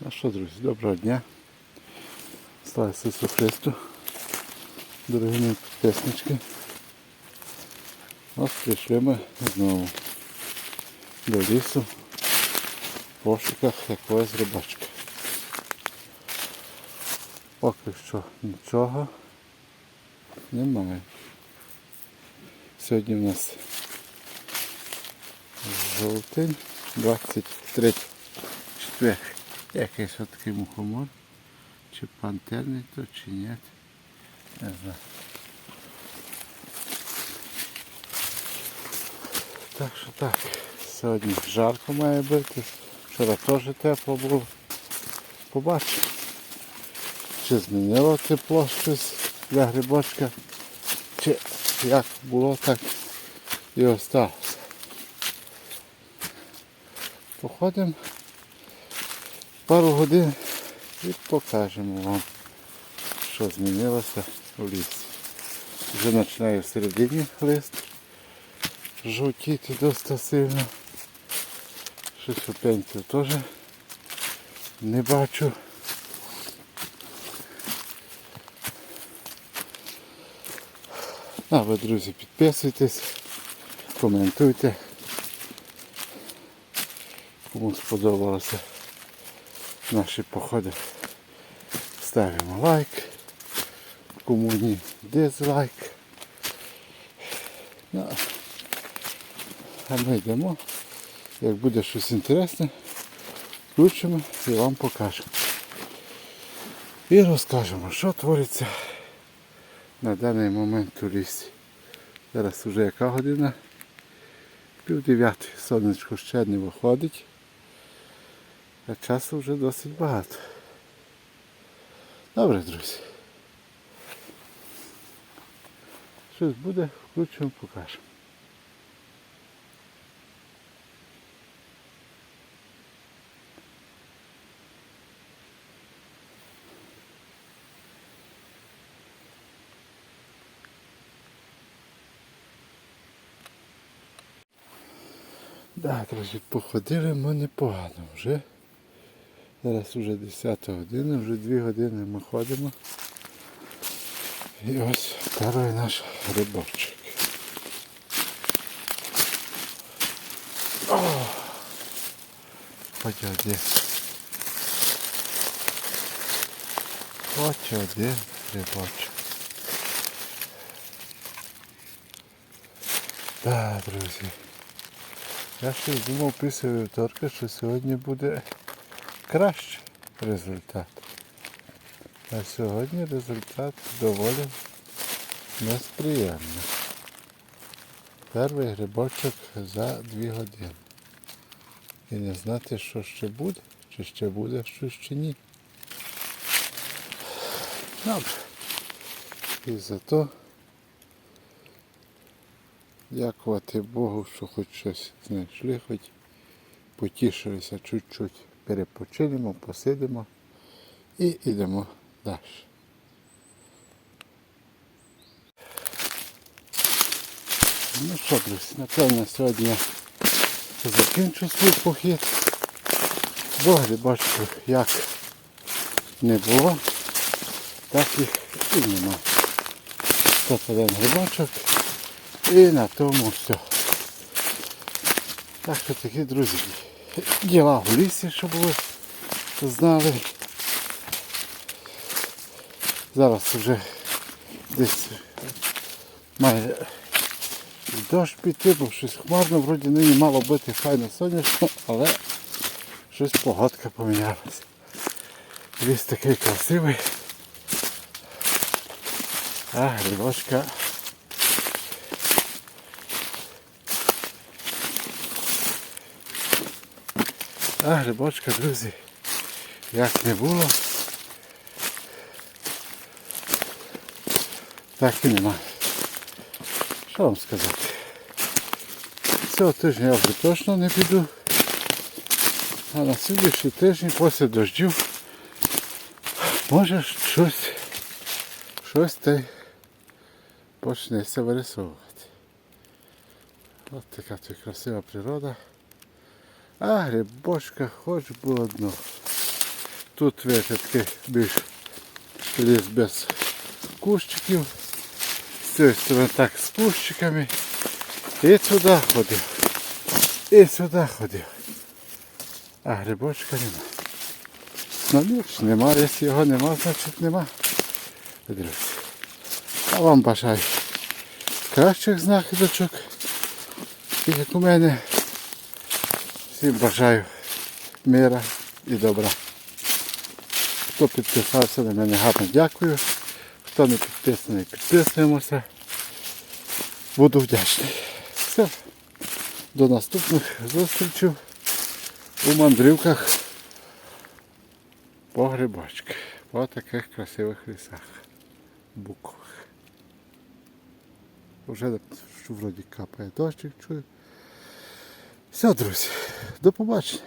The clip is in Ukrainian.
Ну що, друзі, доброго дня. Слава Ісусу Христу. Дорогі мої підписнички. Ось прийшли ми знову до лісу в пошуках якогось рибачка. Поки що нічого немає. Сьогодні в нас жовтень, 23 четвер. Якийсь такий мухомор. Чи пантерний то, чи ні. Не знаю. Так що так. Сьогодні жарко має бути. Вчора теж тепло було. Побачимо. Чи змінило тепло щось для грибочка, чи як було, так і осталося. Походимо пару годин і покажемо вам, що змінилося у лісі. Вже починає всередині лист жовтіти досить сильно. Щось опеньків теж не бачу. А ви, друзі, підписуйтесь, коментуйте. Кому сподобалося наші походи. Ставимо лайк. Кому ні, дизлайк. Ну, а ми йдемо. Як буде щось інтересне, включимо і вам покажемо. І розкажемо, що твориться на даний момент у лісі. Зараз вже яка година? Пів дев'ятої. Сонечко ще не виходить. А часу вже досить багато. Добре, друзі. Щось буде, включимо, покажемо. Так, друзі, походили ми непогано вже. Зараз вже 10 година, вже 2 години ми ходимо. І ось перший наш рибочок. О! Хоч один. Хоч один рибочок. Так, друзі. Я ще думав після вівторка, що сьогодні буде кращий результат. А сьогодні результат доволі несприємний. Перший грибочок за 2 години. І не знати, що ще буде, чи ще буде щось чи ні. Добре. І зато дякувати Богу, що хоч щось знайшли, хоч потішилися чуть-чуть. Перепочинемо, посидимо і йдемо далі. Ну що, друзі, напевно, сьогодні я закінчу свій похід. Бо грибочку як не було, так їх і нема. Тут один грибочок і на тому все. Так що такі, друзі, діла в лісі, щоб ви знали. Зараз вже десь має дощ піти, бо щось хмарно, вроді нині мало бути файно сонячно, але щось погодка помінялася. Ліс такий красивий. А грибочка А грибочка, друзі, як не було, так і нема. Що вам сказати? Цього тижня я вже точно не піду. А на слідчий тиждень після дождів може щось щось й почнеться вирисовувати. Ось така тут красива природа. А грибочка хоч би одно. Тут видите, такий більш ліс без кущиків. З цієї сторони так з кущиками. І сюди ходив. І сюди ходив. А грибочка нема. Ну ніч, нема, якщо його нема, значить нема. Друзі. А вам бажаю кращих знахідочок. Як у мене. Всім бажаю мира і добра. Хто підписався на мене гарно дякую. Хто не підписаний, підписуємося. Буду вдячний. Все. До наступних зустрічей у мандрівках по грибочки. По таких красивих лісах. Букових. Вже вроді капає дощик, чую. Все, друзі, до побачення.